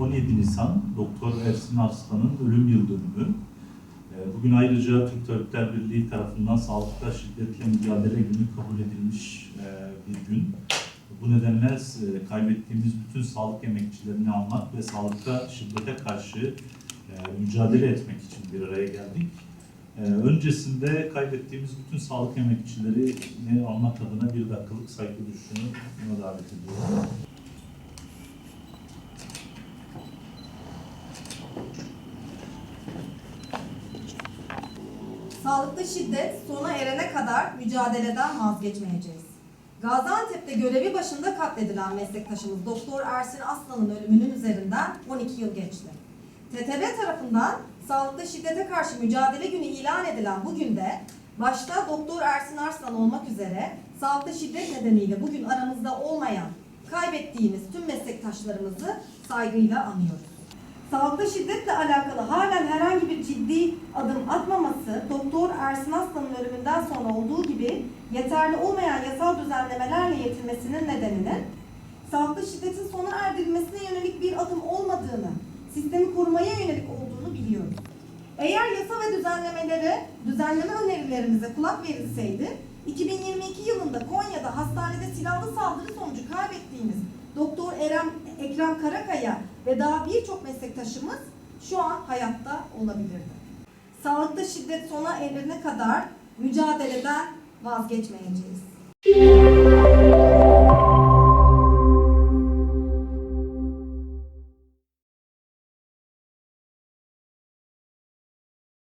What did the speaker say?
17 Nisan Doktor Ersin Arslan'ın ölüm yıl dönümü. Ee, Bugün ayrıca Türk Tabipler Birliği tarafından sağlıkta şiddetle mücadele günü kabul edilmiş e, bir gün. Bu nedenle e, kaybettiğimiz bütün sağlık emekçilerini anmak ve sağlıkta şiddete karşı e, mücadele etmek için bir araya geldik. Öncesinde kaybettiğimiz bütün sağlık emekçilerini almak adına bir dakikalık saygı duruşunu buna davet ediyorum. Sağlıkta şiddet sona erene kadar mücadeleden vazgeçmeyeceğiz. Gaziantep'te görevi başında katledilen meslektaşımız Doktor Ersin Aslan'ın ölümünün üzerinden 12 yıl geçti. TTB tarafından sağlıkta şiddete karşı mücadele günü ilan edilen bu günde başta Doktor Ersin Arslan olmak üzere sağlıkta şiddet nedeniyle bugün aramızda olmayan, kaybettiğimiz tüm meslektaşlarımızı saygıyla anıyoruz. Sağlıkta şiddetle alakalı halen herhangi bir ciddi Doktor Ersin Aslan'ın ölümünden sonra olduğu gibi yeterli olmayan yasal düzenlemelerle yetinmesinin nedeninin sağlıkta şiddetin sona erdirilmesine yönelik bir adım olmadığını, sistemi korumaya yönelik olduğunu biliyoruz. Eğer yasa ve düzenlemelere, düzenleme önerilerimize kulak verilseydi, 2022 yılında Konya'da hastanede silahlı saldırı sonucu kaybettiğimiz Doktor Erem, Ekrem Karakaya ve daha birçok meslektaşımız şu an hayatta olabilirdi. Sağlıkta şiddet sona erene kadar mücadeleden vazgeçmeyeceğiz.